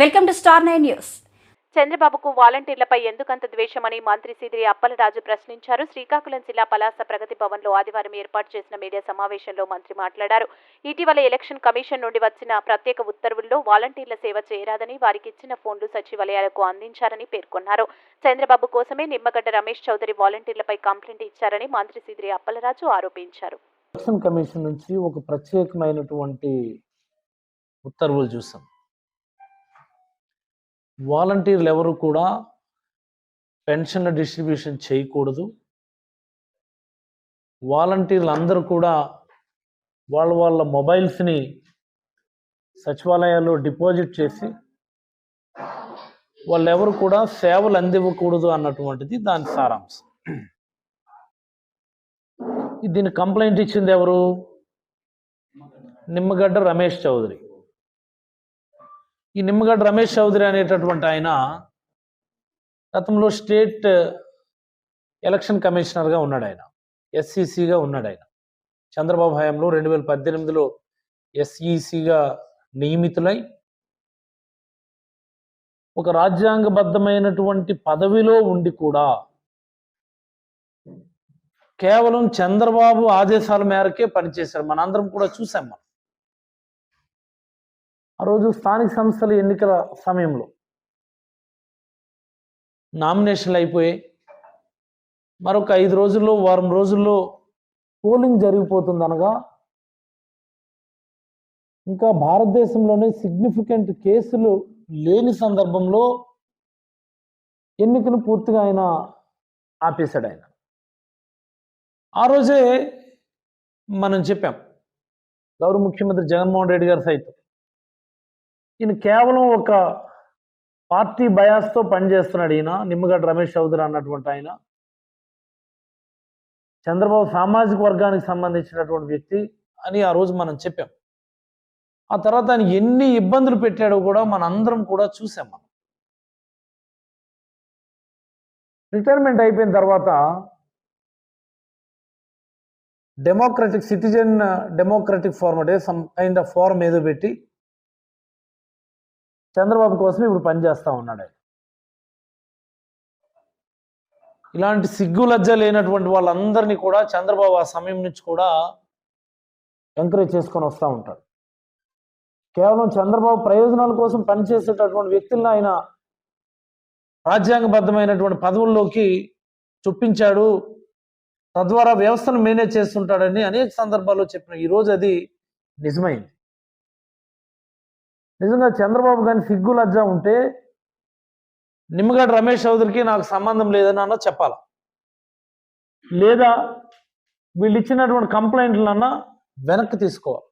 Welcome to star nine news. చంద్రబాబుకు వాలంటీర్లపై ఎందుకంత ద్వేషమని మంత్రి సిదిరి అప్పలరాజు ప్రశ్నించారు. శ్రీకాకుళం జిల్లా పలాస ప్రగతి భవన్లో ఆదివారం ఏర్పాటు చేసిన మీడియా సమావేశంలో మంత్రి మాట్లాడారు. ఇటీవల ఎలక్షన్ కమిషన్ నుండి వచ్చిన ప్రత్యేక ఉత్తర్వుల్లో వాలంటీర్ల సేవ చేయరాదని వారికి ఇచ్చిన ఫోన్లు సచివాలయాలకు అందించారని పేర్కొన్నారు. చంద్రబాబు కోసమే నిమ్మగడ్డ రమేష్ చౌదరి వాలంటీర్లపై కంప్లైంట్ ఇచ్చారని మంత్రి సిదిరి అప్పలరాజు ఆరోపించారు. ఎలక్షన్ కమిషన్ నుంచి ఒక ప్రత్యేకమైనటువంటి ఉత్తర్వులు చూసాం. వాలంటీర్లు ఎవరు కూడా పెన్షన్ల డిస్ట్రిబ్యూషన్ చేయకూడదు. వాలంటీర్లు అందరూ కూడా వాళ్ళ వాళ్ళ మొబైల్స్ని సచివాలయాల్లో డిపాజిట్ చేసి వాళ్ళెవరు కూడా సేవలు అందివ్వకూడదు అన్నటువంటిది దాని సారాంశం. దీన్ని కంప్లైంట్ ఇచ్చింది ఎవరు? నిమ్మగడ్డ రమేష్ చౌదరి. ఈ నిమ్మగడ్డ రమేష్ చౌదరి అనేటటువంటి ఆయన గతంలో స్టేట్ ఎలక్షన్ కమిషనర్గా ఉన్నాడు ఆయన ఎస్ఈసిగా ఉన్నాడు ఆయన. చంద్రబాబు హయాంలో రెండు వేల పద్దెనిమిదిలో ఎస్ఈసిగా నియమితులై ఒక రాజ్యాంగబద్ధమైనటువంటి పదవిలో ఉండి కూడా కేవలం చంద్రబాబు ఆదేశాల మేరకే పనిచేశారు. మనందరం కూడా చూసాం మనం. ఆ రోజు స్థానిక సంస్థల ఎన్నికల సమయంలో నామినేషన్లు అయిపోయాయి మరొక ఐదు రోజుల్లో వారం రోజుల్లో పోలింగ్ జరిగిపోతుంది అనగా ఇంకా భారతదేశంలోనే సిగ్నిఫికెంట్ కేసులు లేని సందర్భంలో ఎన్నికను పూర్తిగా ఆయన ఆపేశాడు ఆయన. ఆ రోజే మనం చెప్పాం గౌరవ ముఖ్యమంత్రి జగన్మోహన్ రెడ్డి గారు సైతం ఈయన కేవలం ఒక పార్టీ బయాస్తో పనిచేస్తున్నాడు ఈయన నిమ్మగడ్డ రమేష్ చౌదరి అన్నటువంటి ఆయన. చంద్రబాబు సామాజిక వర్గానికి సంబంధించినటువంటి వ్యక్తి అని ఆ రోజు మనం చెప్పాం. ఆ తర్వాత ఆయన ఎన్ని ఇబ్బందులు పెట్టాడో కూడా మనందరం కూడా చూసాం మనం. రిటైర్మెంట్ అయిపోయిన తర్వాత డెమోక్రటిక్ సిటిజన్ డెమోక్రటిక్ ఫోరం అంటే సమ్ కైండ్ ఆఫ్ ఫార్మ్ ఏదో పెట్టి చంద్రబాబు కోసం ఇప్పుడు పనిచేస్తా ఉన్నాడు. ఆయన ఇలాంటి సిగ్గు లజ్జ లేనటువంటి వాళ్ళందరినీ కూడా చంద్రబాబు ఆ సమయం నుంచి కూడా ఎంకరేజ్ చేసుకొని వస్తూ ఉంటాడు. కేవలం చంద్రబాబు ప్రయోజనాల కోసం పనిచేసేటటువంటి వ్యక్తులను ఆయన రాజ్యాంగబద్ధమైనటువంటి పదవుల్లోకి చొప్పించాడు. తద్వారా వ్యవస్థను మేనేజ్ చేస్తుంటాడని అనేక సందర్భాల్లో చెప్పిన ఈరోజు అది నిజమైంది. నిజంగా చంద్రబాబు కానీ సిగ్గు లజ్జ ఉంటే నిమ్మగడ్డ రమేష్ చౌదరికి నాకు సంబంధం లేదని అన్న చెప్పాల? లేదా వీళ్ళు ఇచ్చినటువంటి కంప్లైంట్లన్నా వెనక్కి తీసుకోవాలి?